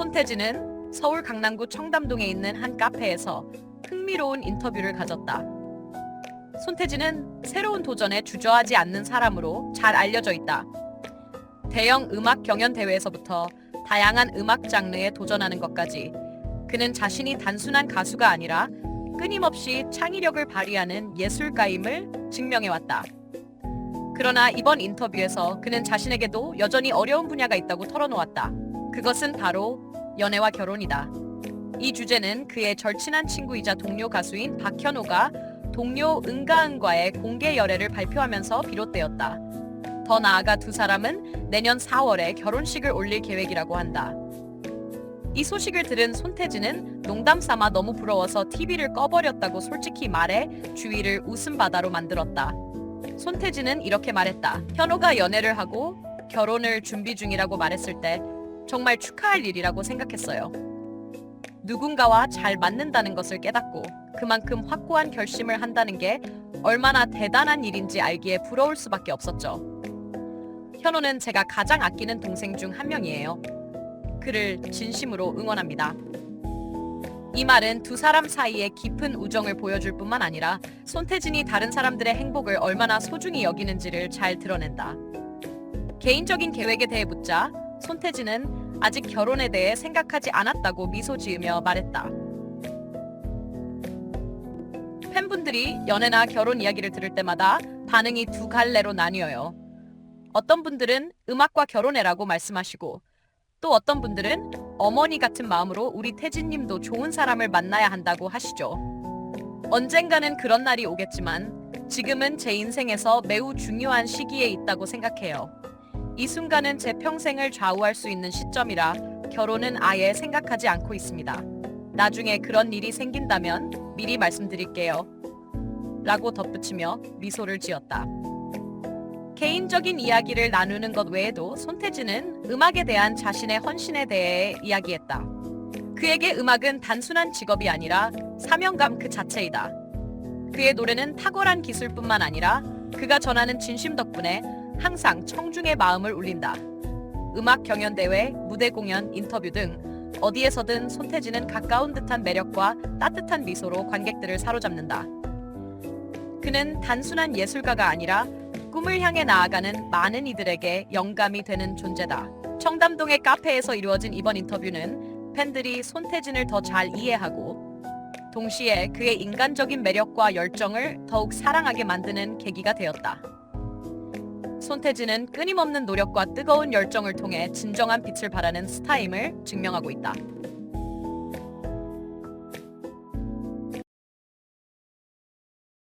손태진은 서울 강남구 청담동에 있는 한 카페에서 흥미로운 인터뷰를 가졌다. 손태진은 새로운 도전에 주저하지 않는 사람으로 잘 알려져 있다. 대형 음악 경연 대회에서부터 다양한 음악 장르에 도전하는 것까지 그는 자신이 단순한 가수가 아니라 끊임없이 창의력을 발휘하는 예술가임을 증명해왔다. 그러나 이번 인터뷰에서 그는 자신에게도 여전히 어려운 분야가 있다고 털어놓았다. 그것은 바로 연애와 결혼이다. 이 주제는 그의 절친한 친구이자 동료 가수인 박현호가 동료 은가은과의 공개 열애를 발표하면서 비롯되었다. 더 나아가 두 사람은 내년 4월에 결혼식을 올릴 계획이라고 한다. 이 소식을 들은 손태진은 농담 삼아 너무 부러워서 TV를 꺼버렸다고 솔직히 말해 주위를 웃음바다로 만들었다. 손태진은 이렇게 말했다. 현호가 연애를 하고 결혼을 준비 중이라고 말했을 때 정말 축하할 일이라고 생각했어요. 누군가와 잘 맞는다는 것을 깨닫고 그만큼 확고한 결심을 한다는 게 얼마나 대단한 일인지 알기에 부러울 수밖에 없었죠. 현호는 제가 가장 아끼는 동생 중 한 명이에요. 그를 진심으로 응원합니다. 이 말은 두 사람 사이에 깊은 우정을 보여줄 뿐만 아니라 손태진이 다른 사람들의 행복을 얼마나 소중히 여기는지를 잘 드러낸다. 개인적인 계획에 대해 묻자 손태진은 아직 결혼에 대해 생각하지 않았다고 미소 지으며 말했다. 팬분들이 연애나 결혼 이야기를 들을 때마다 반응이 두 갈래로 나뉘어요. 어떤 분들은 음악과 결혼해라고 말씀하시고 또 어떤 분들은 어머니 같은 마음으로 우리 태진님도 좋은 사람을 만나야 한다고 하시죠. 언젠가는 그런 날이 오겠지만 지금은 제 인생에서 매우 중요한 시기에 있다고 생각해요. 이 순간은 제 평생을 좌우할 수 있는 시점이라 결혼은 아예 생각하지 않고 있습니다. 나중에 그런 일이 생긴다면 미리 말씀드릴게요. 라고 덧붙이며 미소를 지었다. 개인적인 이야기를 나누는 것 외에도 손태진은 음악에 대한 자신의 헌신에 대해 이야기했다. 그에게 음악은 단순한 직업이 아니라 사명감 그 자체이다. 그의 노래는 탁월한 기술뿐만 아니라 그가 전하는 진심 덕분에 항상 청중의 마음을 울린다. 음악 경연 대회, 무대 공연, 인터뷰 등 어디에서든 손태진은 가까운 듯한 매력과 따뜻한 미소로 관객들을 사로잡는다. 그는 단순한 예술가가 아니라 꿈을 향해 나아가는 많은 이들에게 영감이 되는 존재다. 청담동의 카페에서 이루어진 이번 인터뷰는 팬들이 손태진을 더 잘 이해하고 동시에 그의 인간적인 매력과 열정을 더욱 사랑하게 만드는 계기가 되었다. 손태진은 끊임없는 노력과 뜨거운 열정을 통해 진정한 빛을 발하는 스타임을 증명하고 있다.